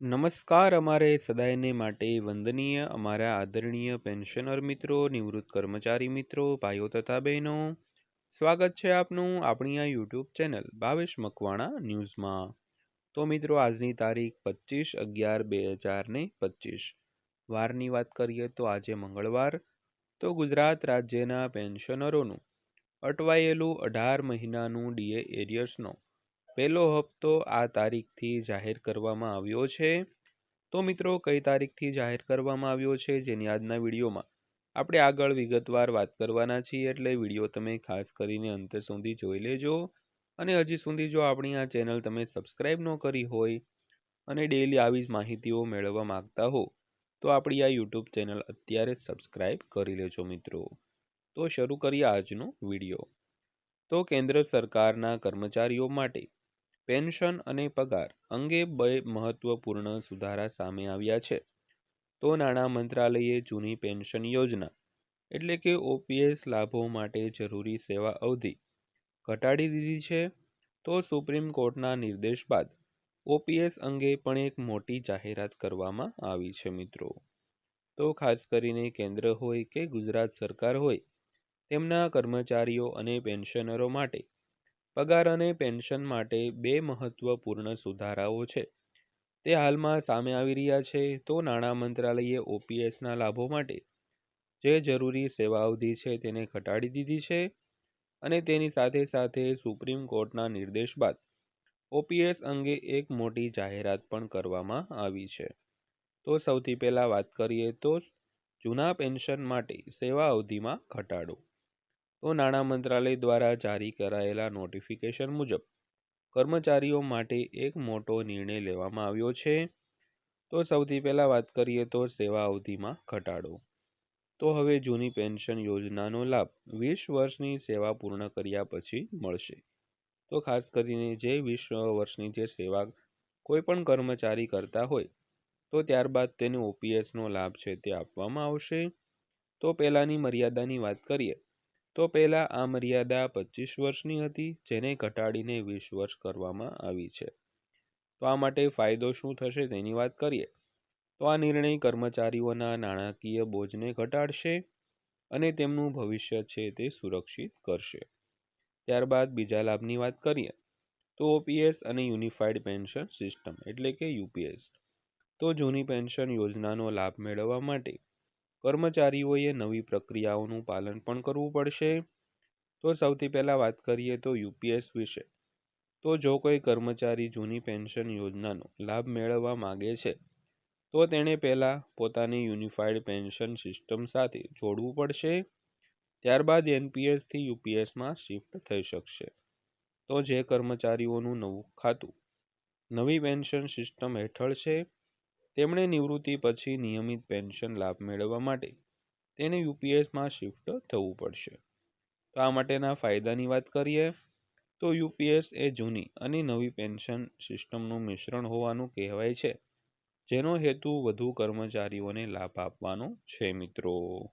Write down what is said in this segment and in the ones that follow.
નમસ્કાર અમારે સદાયને માટે વંદનીય અમારા આદરણીય પેન્શનર મિત્રો, નિવૃત્ત કર્મચારી મિત્રો, ભાઈઓ તથા બહેનો. સ્વાગત છે આપનું આપણી આ યુટ્યુબ ચેનલ ભાવેશ મકવાણા ન્યૂઝમાં. તો મિત્રો, આજની તારીખ પચીસ અગિયાર બે હજાર ને પચીસ વારની વાત કરીએ તો આજે મંગળવાર. તો ગુજરાત રાજ્યના પેન્શનરોનું અટવાયેલું અઢાર મહિનાનું ડીએ એરિયર્સનો પહેલો હપ્તો આ તારીખથી જાહેર કરવામાં આવ્યો છે. તો મિત્રો, કઈ તારીખથી જાહેર કરવામાં આવ્યો છે જેની આજના વિડીયોમાં આપણે આગળ વિગતવાર વાત કરવાના છીએ. એટલે વીડિયો તમે ખાસ કરીને અંત સુધી જોઈ લેજો. અને હજી સુધી જો આપણી આ ચેનલ તમે સબસ્ક્રાઈબ ન કરી હોય અને ડેલી આવી જ માહિતીઓ મેળવવા માગતા હો, તો આપણી આ યુટ્યુબ ચેનલ અત્યારે સબસ્ક્રાઈબ કરી લેજો મિત્રો. તો શરૂ કરીએ આજનો વીડિયો. તો કેન્દ્ર સરકારના કર્મચારીઓ માટે પેન્શન અને પગાર અંગે બે મહત્વપૂર્ણ સુધારા સામે આવ્યા છે. તો નાણાં મંત્રાલયે જૂની પેન્શન યોજના, એટલે કે ઓપીએસ લાભો માટે જરૂરી સેવા અવધિ, ઘટાડી દીધી છે. તો સુપ્રીમ કોર્ટના નિર્દેશ બાદ ઓપીએસ અંગે પણ એક મોટી જાહેરાત કરવામાં આવી છે મિત્રો. તો ખાસ કરીને કેન્દ્ર હોય કે ગુજરાત સરકાર હોય, તેમના કર્મચારીઓ અને પેન્શનરો માટે પગાર અને પેન્શન માટે બે મહત્વપૂર્ણ સુધારાઓ છે. તે હાલમાં સામે આવી રહ્યા છે તો નાણાં મંત્રાલયે ઓપીએસના લાભો માટે જે જરૂરી સેવા અવધિ છે તેને ઘટાડી દીધી છે અને તેની સાથે સાથે સુપ્રીમ કોર્ટના નિર્દેશ બાદ ઓપીએસ અંગે એક મોટી જાહેરાત પણ કરવામાં આવી છે. તો સૌથી પહેલાં વાત કરીએ તો જૂના પેન્શન માટે સેવા અવધિમાં ઘટાડો. તો નાણાં મંત્રાલય દ્વારા જારી કરાયેલા નોટિફિકેશન મુજબ કર્મચારીઓ માટે એક મોટો નિર્ણય લેવામાં આવ્યો છે. તો સૌથી પહેલાં વાત કરીએ તો સેવા અવધિમાં ઘટાડો. તો હવે જૂની પેન્શન યોજનાનો લાભ વીસ વર્ષની સેવા પૂર્ણ કર્યા પછી મળશે. તો ખાસ કરીને જે વીસ વર્ષની જે સેવા કોઈપણ કર્મચારી કરતા હોય, તો ત્યારબાદ તેને ઓપીએસનો લાભ છે તે આપવામાં આવશે. તો પહેલાંની મર્યાદાની વાત કરીએ તો પહેલાં આ મર્યાદા પચીસ વર્ષની હતી, જેને ઘટાડીને વીસ વર્ષ કરવામાં આવી છે. તો આ માટે ફાયદો શું થશે તેની વાત કરીએ. તો આ નિર્ણય કર્મચારીઓના નાણાકીય બોજને ઘટાડશે અને તેમનું ભવિષ્ય છે તે સુરક્ષિત કરશે. ત્યારબાદ બીજા લાભની વાત કરીએ. તો ઓપીએસ અને યુનિફાઈડ પેન્શન સિસ્ટમ, એટલે કે યુપીએસ. તો જૂની પેન્શન યોજનાનો લાભ મેળવવા માટે કર્મચારીઓએ નવી પ્રક્રિયાઓનું પાલન પણ કરવું પડશે. તો સૌથી પહેલાં વાત કરીએ તો યુપીએસ વિશે. તો જો કોઈ કર્મચારી જૂની પેન્શન યોજનાનો લાભ મેળવવા માગે છે, તો તેણે પહેલાં પોતાની યુનિફાઈડ પેન્શન સિસ્ટમ સાથે જોડવું પડશે. ત્યારબાદ એનપીએસથી યુપીએસમાં શિફ્ટ થઈ શકશે. તો જે કર્મચારીઓનું નવું ખાતું નવી પેન્શન સિસ્ટમ હેઠળ છે તેમણે નિવૃત્તિ પછી નિયમિત પેન્શન લાભ મેળવવા માટે તેને યુપીએસમાં શિફ્ટ થવું પડશે. તો આ માટેના ફાયદાની વાત કરીએ, તો યુપીએસ એ જૂની અને નવી પેન્શન સિસ્ટમનું મિશ્રણ હોવાનું કહેવાય છે, જેનો હેતુ વધુ કર્મચારીઓને લાભ આપવાનો છે મિત્રો.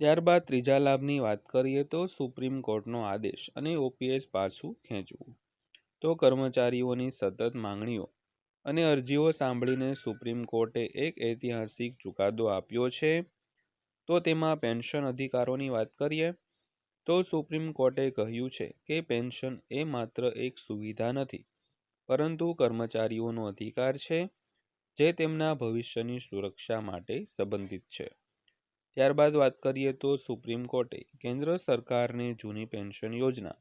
ત્યારબાદ ત્રીજા લાભની વાત કરીએ તો સુપ્રીમ કોર્ટનો આદેશ અને ઓપીએસ પાછું ખેંચવું. તો કર્મચારીઓની સતત માંગણીઓ અને અરજીઓ સાંભળીને સુપ્રીમ કોર્ટે એક ઐતિહાસિક ચુકાદો આપ્યો છે. તો તેમાં પેન્શન અધિકારોની વાત કરીએ, તો સુપ્રીમ કોર્ટે કહ્યું છે કે પેન્શન એ માત્ર એક સુવિધા નથી, પરંતુ કર્મચારીઓનો અધિકાર છે, જે તેમના ભવિષ્યની સુરક્ષા માટે સંબંધિત છે. ત્યારબાદ વાત કરીએ તો સુપ્રીમ કોર્ટે કેન્દ્ર સરકારને જૂની પેન્શન યોજના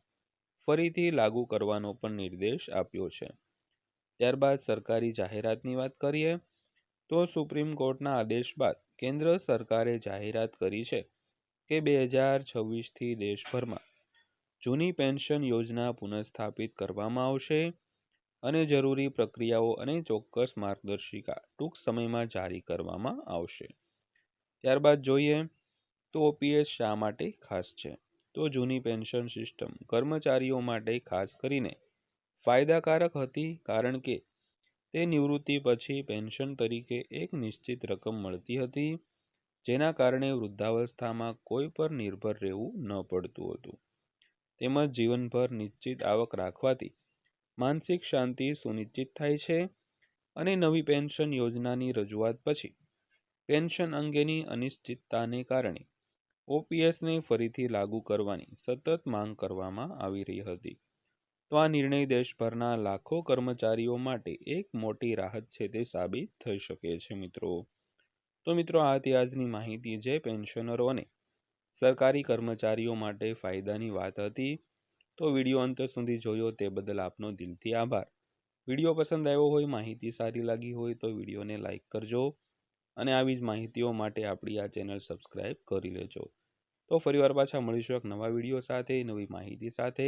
ફરીથી લાગુ કરવાનો પણ નિર્દેશ આપ્યો છે. ત્યારબાદ સરકારી જાહેરાતની વાત કરીએ, તો સુપ્રીમ કોર્ટના આદેશ બાદ કેન્દ્ર સરકારે જાહેરાત કરી છે કે બે હજાર છવ્વીસથી દેશભરમાં જૂની પેન્શન યોજના પુનઃસ્થાપિત કરવામાં આવશે અને જરૂરી પ્રક્રિયાઓ અને ચોક્કસ માર્ગદર્શિકા ટૂંક સમયમાં જારી કરવામાં આવશે. ત્યારબાદ જોઈએ તો ઓપીએસ શા માટે ખાસ છે? તો જૂની પેન્શન સિસ્ટમ કર્મચારીઓ માટે ખાસ કરીને ફાયદાકારક હતી કારણ કે તે નિવૃત્તિ પછી પેન્શન તરીકે એક નિશ્ચિત રકમ મળતી હતી, જેના કારણે વૃદ્ધાવસ્થામાં કોઈ પર નિર્ભર રહેવું ન પડતું હતું. તેમજ જીવનભર નિશ્ચિત આવક રાખવાથી માનસિક શાંતિ સુનિશ્ચિત થાય છે અને નવી પેન્શન યોજનાની રજૂઆત પછી પેન્શન અંગેની અનિશ્ચિતતાને કારણે ઓપીએસને ફરીથી લાગુ કરવાની સતત માંગ કરવામાં આવી રહી હતી. તો આ નિર્ણય દેશભરના લાખો કર્મચારીઓ માટે એક મોટી રાહત છે તે સાબિત થઈ શકે છે, મિત્રો. તો મિત્રો, આ હતી આજની માહિતી જે પેન્શનરો અને સરકારી કર્મચારીઓ માટે ફાયદાની વાત હતી. તો વીડિયો અંત સુધી જોયો તે બદલ આપનો દિલથી આભાર. વીડિયો પસંદ આવ્યો હોય, માહિતી સારી લાગી હોય તો વિડીયોને લાઇક કરજો અને આવી જ માહિતીઓ માટે આપણી આ ચેનલ સબસ્ક્રાઈબ કરી લેજો. તો ફરીવાર પાછા મળીશું એક નવા વીડિયો સાથે, નવી માહિતી સાથે.